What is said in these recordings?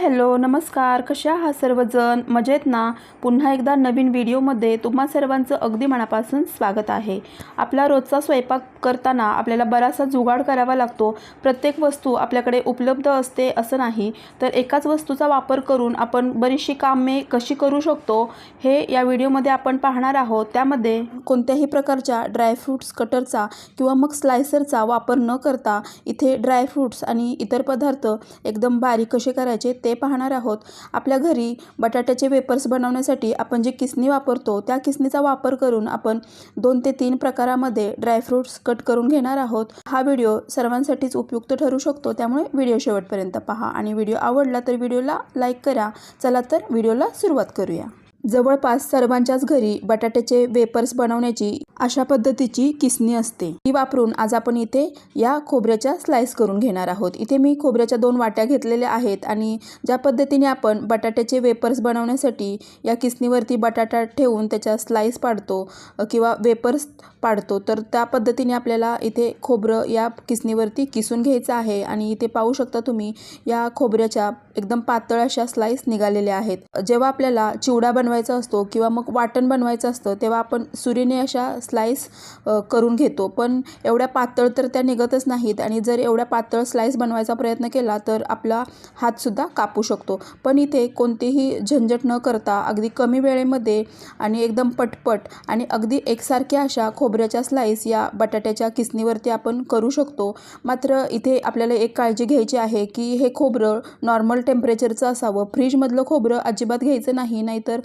Hello नमस्कार. कशा आहात सर्वजण? मजेत ना? पुन्हा एकदा नवीन व्हिडिओमध्ये तुम्हा सर्वांचं अगदी मनापासून स्वागत आहे. आपला रोजचा स्वयंपाक करताना आपल्याला बराचसा जुगाड करावा लागतो. प्रत्येक वस्तू आपल्याकडे उपलब्ध असते असं नाही. तर एकाच वस्तूचा वापर करून आपण बरीचशी कामे कशी करू शकतो हे या व्हिडिओमध्ये आपण पाहणार आहोत. त्यामध्ये कोणत्याही प्रकारच्या ड्रायफ्रूट्स कटरचा किंवा मग स्लायसरचा वापर न करता इथे ड्रायफ्रूट्स आणि इतर पदार्थ एकदम बारीक कसे करायचे ते पाहणार आहोत. आपल्या घरी बटाट्याचे वेपर्स बनवण्यासाठी आपण जी किसनी वापरतो त्या किसनीचा वापर करून आपण दोन ते तीन प्रकारामध्ये ड्रायफ्रूट्स कट करून घेणार आहोत. हा व्हिडिओ सर्वांसाठीच उपयुक्त ठरू शकतो त्यामुळे व्हिडिओ शेवटपर्यंत पहा. आणि व्हिडिओ आवडला तर व्हिडिओला लाईक करा. चला तर व्हिडिओला सुरुवात करूया. जवळपास सर्वांच्याच घरी बटाट्याचे वेपर्स बनवण्याची अशा पद्धतीची किसणी असते. ती वापरून आज आपण इथे या खोबऱ्याच्या स्लाइस करून घेणार आहोत. इथे मी खोबऱ्याच्या दोन वाट्या घेतलेल्या आहेत आणि ज्या पद्धतीने आपण बटाट्याचे वेपर्स बनवण्यासाठी या किसणीवरती बटाटा ठेवून त्याच्या स्लाइस पाडतो किंवा वेपर्स पाडतो तर त्या पद्धतीने आपल्याला इथे खोबरं या किसणीवरती किसून घ्यायचं आहे. आणि इथे पाहू शकता तुम्ही या खोबऱ्याच्या एकदम पातळ अशा स्लाईस निघालेल्या आहेत. जेव्हा आपल्याला चिवडा बनवायचा असतो किंवा मग वाटण बनवायचं असतं तेव्हा आपण सुरीने अशा स्लाईस करून घेतो. पण एवढ्या पातळ तर त्या निघतच नाहीत आणि जर एवढ्या पातळ स्लाईस बनवायचा प्रयत्न केला तर आपला हातसुद्धा कापू शकतो. पण इथे कोणतीही झंझट न करता अगदी कमी वेळेमध्ये आणि एकदम पटपट आणि अगदी एकसारख्या अशा खोबऱ्याच्या स्लाईस या बटाट्याच्या किसणीवरती आपण करू शकतो. मात्र इथे आपल्याला एक काळजी घ्यायची आहे की हे खोबरं नॉर्मल टेम्परेचरचं असावं. फ्रीजमधलं खोबरं अजिबात घ्यायचं नाही नाहीतर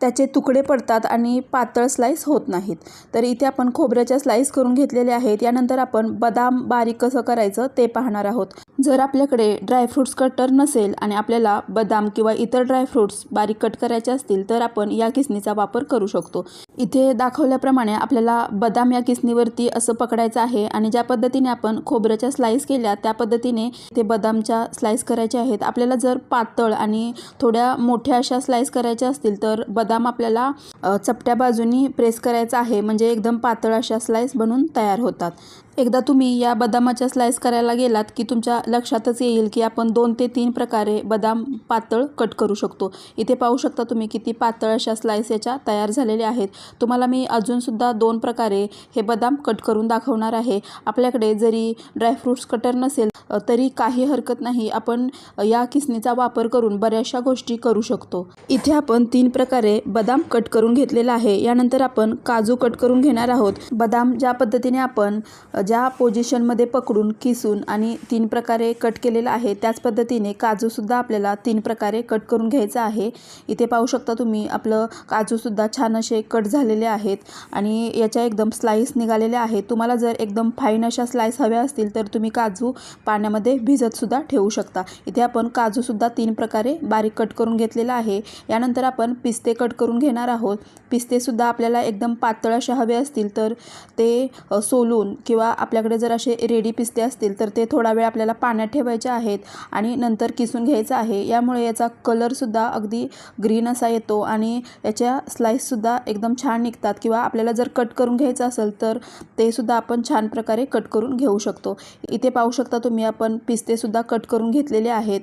त्याचे तुकडे पडतात आणि पातळ स्लाईस होत नाहीत. तर इथे आपण खोबऱ्याच्या स्लाईस करून घेतलेल्या आहेत. यानंतर आपण बदाम बारीक कसं करायचं ते पाहणार आहोत. जर आपल्याकडे ड्रायफ्रूट्स कटर नसेल आणि आपल्याला बदाम किंवा इतर ड्रायफ्रूट्स बारीक कट करायचे असतील तर आपण या किसणीचा वापर करू शकतो. इथे दाखवल्याप्रमाणे आपल्याला बदाम या किसणीवरती असं पकडायचं आहे आणि ज्या पद्धतीने आपण खोबऱ्याच्या स्लाईस केल्या त्या पद्धतीने ते बदामच्या स्लाईस करायच्या आहेत. आपल्याला जर पातळ आणि थोड्या मोठ्या अशा स्लाईस करायच्या असतील तर बदाम आपल्याला चपट्या बाजूनी प्रेस करायचा आहे. म्हणजे एकदम पातळ अशा स्लाईस बनून तयार होतात. एकदा तुम्ही या बदामाच्या स्लाइस करायला गेलात की तुमच्या लक्षातच येईल की आपण दोन ते तीन प्रकारे बदाम पातळ कट करू शकतो. इथे पाहू शकता तुम्ही किती पातळ अशा स्लाइस याच्या तयार झालेल्या आहेत. तुम्हाला मी अजूनसुद्धा दोन प्रकारे हे बदाम कट करून दाखवणार आहे. आपल्याकडे जरी ड्रायफ्रूट्स कटर नसेल तरी काही हरकत नाही. आपण या किसणीचा वापर करून बऱ्याचशा गोष्टी करू शकतो. इथे आपण तीन प्रकारे बदाम कट करून घेतलेला आहे. यानंतर आपण काजू कट करून घेणार आहोत. बदाम ज्या पद्धतीने आपण ज्या पोझिशनमध्ये पकडून किसून आणि तीन प्रकारे कट केलेला आहे त्याच पद्धतीने काजूसुद्धा आपल्याला तीन प्रकारे कट करून घ्यायचा आहे. इथे पाहू शकता तुम्ही आपलं काजूसुद्धा छान असे कट झालेले आहेत आणि याच्या एकदम स्लाईस निघालेल्या आहेत. तुम्हाला जर एकदम फाईन अशा स्लाईस हव्या असतील तर तुम्ही काजू पाण्यामध्ये भिजतसुद्धा ठेवू शकता. इथे आपण काजूसुद्धा तीन प्रकारे बारीक कट करून घेतलेला आहे. यानंतर आपण पिस्ते कट करून घेणार आहोत. पिस्तेसुद्धा आपल्याला एकदम पातळ असे हवे असतील तर ते सोलून किंवा आपल्याकडे जर असे रेडी पिस्ते असतील तर ते थोडा वेळ आपल्याला पाण्यात ठेवायचे आहेत आणि नंतर किसून घ्यायचं आहे. यामुळे याचा कलरसुद्धा अगदी ग्रीन असा येतो आणि याच्या स्लाईससुद्धा एकदम छान निघतात. किंवा आपल्याला जर कट करून घ्यायचं असेल तर ते सुद्धा आपण छान प्रकारे कट करून घेऊ शकतो. इथे पाहू शकता तुम्ही आपण पिस्तेसुद्धा कट करून घेतलेले आहेत.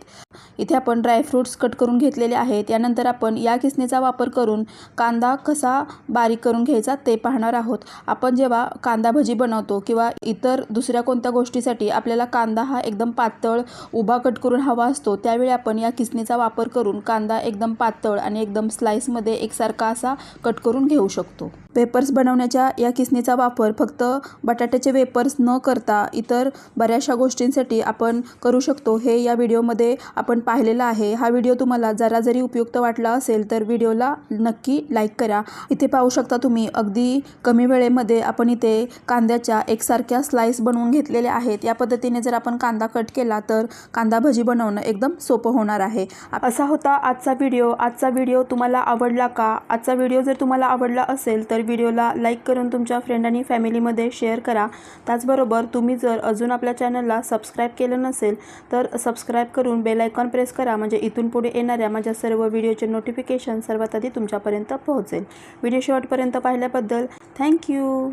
इथे आपण ड्रायफ्रूट्स कट करून घेतलेले आहेत. यानंतर आपण या किसणीचा वापर करून कांदा कसा बारीक करून घ्यायचा ते पाहणार आहोत. आपण जेव्हा कांदा भजी बनवतो किंवा इतर दुसऱ्या कोणत्या गोष्टीसाठी आपल्याला कांदा हा एकदम पातळ उभा कट करून हवा असतो त्यावेळी आपण या किसणीचा वापर करून कांदा एकदम पातळ आणि एकदम स्लाईसमध्ये एकसारखा असा कट करून घेऊ शकतो. वेपर्स बनवण्याच्या या किसनीचा वापर फक्त बटाट्याचे वेपर्स न करता इतर बऱ्याचशा गोष्टींसाठी आपण करू शकतो. हे या व्हिडिओमध्ये आपण पाहिलेलं आहे. हा व्हिडिओ तुम्हाला जरा जरी उपयुक्त वाटला असेल तर व्हिडिओला नक्की लाईक करा. इथे पाहू शकता तुम्ही अगदी कमी वेळेमध्ये आपण इथे कांद्याच्या एकसारख्या स्लाईस बनवून घेतलेल्या आहेत. या पद्धतीने जर आपण कांदा कट केला तर कांदा भजी बनवणं एकदम सोपं होणार आहे. असा होता आजचा व्हिडिओ. आजचा व्हिडिओ तुम्हाला आवडला का? आजचा व्हिडिओ जर तुम्हाला आवडला असेल तर व्हिडिओला लाईक करून तुमच्या फ्रेंड आणि फॅमिलीमध्ये शेअर करा. त्याचबरोबर तुम्ही जर अजून आपल्या चॅनलला सबस्क्राईब केलं नसेल तर सबस्क्राईब करून बेल आयकॉन प्रेस करा. म्हणजे इथून पुढे येणाऱ्या माझ्या सर्व व्हिडिओचे नोटिफिकेशन सर्वात आधी तुमच्यापर्यंत पोहोचेल. व्हिडिओ शेवटपर्यंत पाहिल्याबद्दल थँक्यू